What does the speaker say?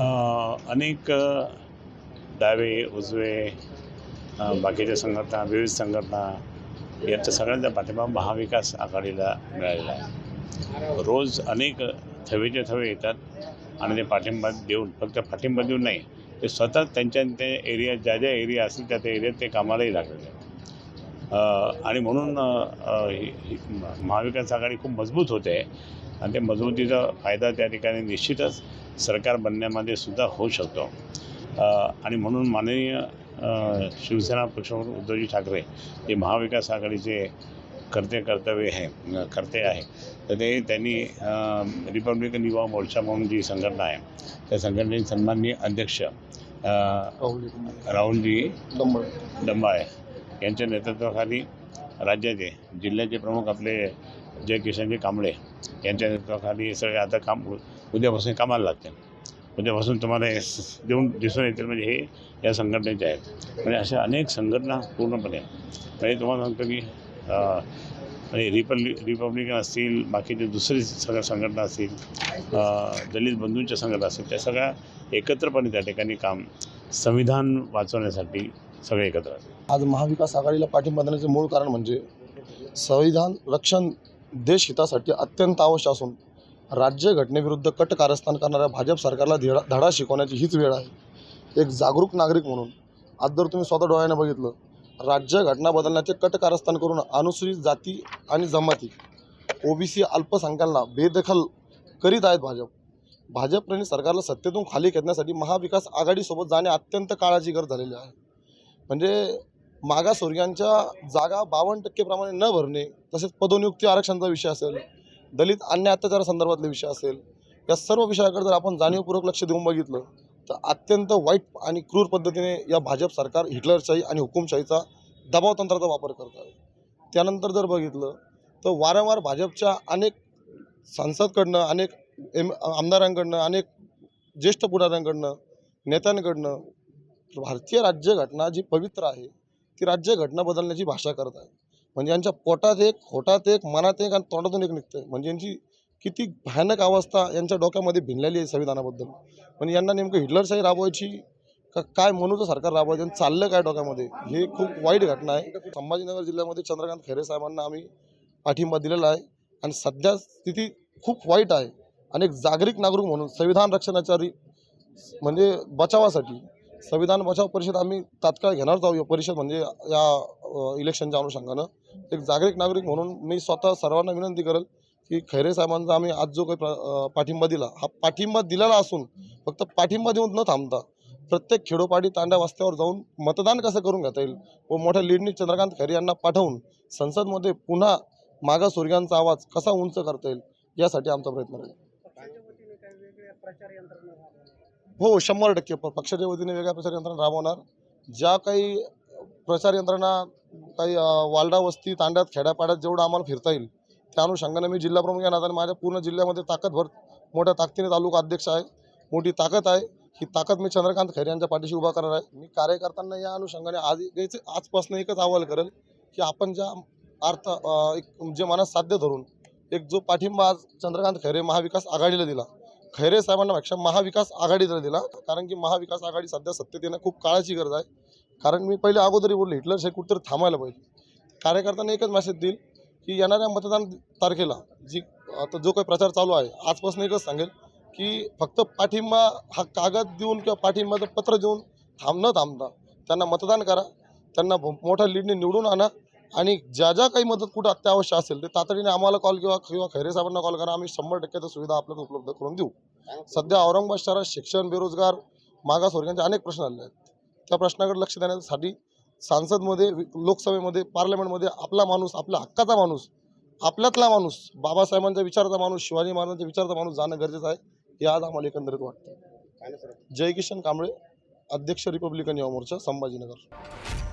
अनेक डावे उजवे बाकीच्या संघटना विविध संघटना यांच्या सगळ्यांचा पाठिंबा महाविकास आघाडीला मिळालेला आहे. रोज अनेक थवेचे थवे येतात आणि ते पाठिंबा देऊन फक्त पाठिंबा देऊन नाही ते स्वतः त्यांच्या त्या एरिया ज्या ज्या एरिया असतील त्या त्या एरियात ते कामालाही लागलेले आहेत. आणि म्हणून महाविकास आघाडी खूप मजबूत होते. आणि ते मजबूतीचा फायदा त्या ठिकाणी निश्चितच सरकार बनण्यामध्ये सुद्धा होऊ शकतो. आणि म्हणून माननीय शिवसेना पक्षप्रमुख उद्धवजी ठाकरे जे महाविकास आघाडीचे कर्ते कर्तव्य आहे कर्ते आहे. तर ते त्यांनी रिपब्लिकन युवा मोर्चा म्हणून जी संघटना आहे त्या संघटनेचे सन्माननीय अध्यक्ष राहुलजी डंबाळे यांच्या नेतृत्वाखाली राज्याचे जिल्ह्याचे प्रमुख आपले जय किशनजी कांबळे यांच्या नेतृत्वाखाली हे सगळे आता काम उद्यापासून कामाला लागतील. उद्यापासून तुम्हाला देऊन दिसून येतील म्हणजे हे या संघटनेचे आहेत. म्हणजे अशा अनेक संघटना पूर्णपणे म्हणजे तुम्हाला सांगतो की म्हणजे रिपब्लि रिपब्लिकन असतील बाकीचे दुसरी सगळ्या संघटना असतील दलित बंधूंच्या संघटना असतील त्या सगळ्या एकत्रपणे त्या ठिकाणी काम संविधान वाचवण्यासाठी सगळे एकत्र आज महाविकास आघाडीला पाठिंबा देण्याचे मूळ कारण म्हणजे संविधान रक्षण देश हितासाठी अत्यंत आवश्यक असून राज्य घटनेविरुद्ध कट कारस्थान करणाऱ्या भाजप सरकारला धडा धडा शिकवण्याची हीच वेळ आहे. एक जागरूक नागरिक म्हणून आज जर तुम्ही स्वतः डोळ्याने बघितलं राज्य घटना बदलण्याचे कट कारस्थान करून अनुसूचित जाती आणि जमाती ओबीसी अल्पसंख्यांना बेदखल करीत आहेत भाजप. भाजपने सरकारला सत्तेतून खाली खेचण्यासाठी महाविकास आघाडीसोबत जाणे अत्यंत काळाची गरज झालेली आहे. म्हणजे मागासवर्गीयांच्या जागा बावन्न टक्केप्रमाणे न भरणे तसेच पदोनियुक्ती आरक्षणाचा विषय असेल दलित अन्य अत्याचारासंदर्भातले विषय असेल या सर्व विषयाकडे जर आपण जाणीवपूर्वक लक्ष देऊन बघितलं तर अत्यंत वाईट आणि क्रूर पद्धतीने या भाजप सरकार हिटलरशाही आणि हुकुमशाहीचा दबाव तंत्राचा वापर करत आहे. त्यानंतर जर बघितलं तर वारंवार भाजपच्या अनेक सांसदकडनं अनेक एम आमदारांकडनं अनेक ज्येष्ठ पुढाऱ्यांकडनं नेत्यांकडनं भारतीय राज्यघटना जी पवित्र आहे ती राज्यघटना बदलण्याची भाषा करत आहे म्हणजे यांच्या पोटात एक होटात एक मनात एक आणि तोंडातून एक निघतंय. म्हणजे यांची किती भयानक अवस्था यांच्या डोक्यामध्ये भिनलेली आहे संविधानाबद्दल. म्हणजे यांना नेमकं हिटलरशाही राबवायची का काय म्हणूचं सरकार राबवायचं आणि चाललं काय डोक्यामध्ये? हे खूप वाईट घटना आहे. संभाजीनगर जिल्ह्यामध्ये चंद्रकांत खैरे साहेबांना आम्ही पाठिंबा दिलेला आहे आणि सध्या स्थिती खूप वाईट आहे. आणि एक जागरिक नागरिक म्हणून संविधान रक्षणाच्या म्हणजे बचावासाठी संविधान बचाव परिषद आम्ही तात्काळ घेणार आहोत या परिषद म्हणजे या इलेक्शनच्या अनुषंगानं. एक जागरिक नागरिक म्हणून मी स्वतः सर्वांना विनंती करेल की खैरे साहेबांचा आम्ही आज जो काही प्र- पाठिंबा दिला हा पाठिंबा दिलेला असून फक्त पाठिंबा देऊन न थांबता प्रत्येक खेडोपाडी तांड्या वास्त्यावर जाऊन मतदान कसं करून घेता येईल व मोठ्या लीडनी चंद्रकांत खैरे यांना पाठवून संसदमध्ये पुन्हा मागासवर्गीयांचा आवाज कसा उंच करता येईल यासाठी आमचा प्रयत्न राहील. हो शंभर टक्के. प- पक्षाच्या वतीने वेगळ्या प्रचार यंत्रणा राबवणार. ज्या काही प्रचार यंत्रणा काही वालडा वस्ती तांड्यात खेड्यापाड्यात जेवढं आम्हाला फिरता येईल त्या अनुषंगाने मी जिल्हाप्रमुख या नात्याने माझ्या पूर्ण जिल्ह्यामध्ये ताकदभर मोठ्या ताकदीने तालुका अध्यक्ष आहे मोठी ताकद आहे. ही ताकद मी चंद्रकांत खैरे यांच्या पाठीशी उभा करणार आहे. मी कार्यकर्त्यांना या अनुषंगाने आज आजपासून एकच अहवाल करेल की आपण ज्या अर्थ एक जे मनात साध्य धरून एक जो पाठिंबा आज चंद्रकांत खैरे महाविकास आघाडीला दिला खैरे साहेबांना पेक्षा महाविकास आघाडीला दिला कारण की महाविकास आघाडी सध्या सत्तेत येणं खूप काळाची गरज आहे. कारण मी पहिले अगोदरही बोललो हिटलर शेख कुठेतरी थांबायला पाहिजे. कार्यकर्त्यांना एकच मेसेज देईल की येणाऱ्या मतदान तारखेला जी आता जो काही प्रचार चालू आहे आजपासून एकच सांगेल की फक्त पाठिंबा हा कागद देऊन किंवा पाठिंबाचं पत्र देऊन थांब न थांबता त्यांना मतदान करा. त्यांना भो- मोठ्या लीडने निवडून आणा. आणि ज्या ज्या काही मदत कुठं अत्यावश्यक असेल ते तातडीने आम्हाला कॉल किंवा किंवा खैरे साहेबांना कॉल करा. आम्ही शंभर टक्के त्या सुविधा आपल्याला उपलब्ध करून देऊ. सध्या औरंगाबाद शहरात शिक्षण बेरोजगार मागासवर्गीयांचे अनेक प्रश्न आले आहेत. त्या प्रश्नाकडे लक्ष देण्यासाठी सांसदमध्ये लोकसभेमध्ये पार्लमेंटमध्ये आपला माणूस आपल्या हक्काचा माणूस आपल्यातला माणूस बाबासाहेबांच्या विचाराचा माणूस शिवाजी महाराजांच्या विचाराचा माणूस जाणं गरजेचं आहे हे आज आम्हाला एकंदरीत वाटतं जय किशन कांबळे अध्यक्ष रिपब्लिकन युवा मोर्चा संभाजीनगर.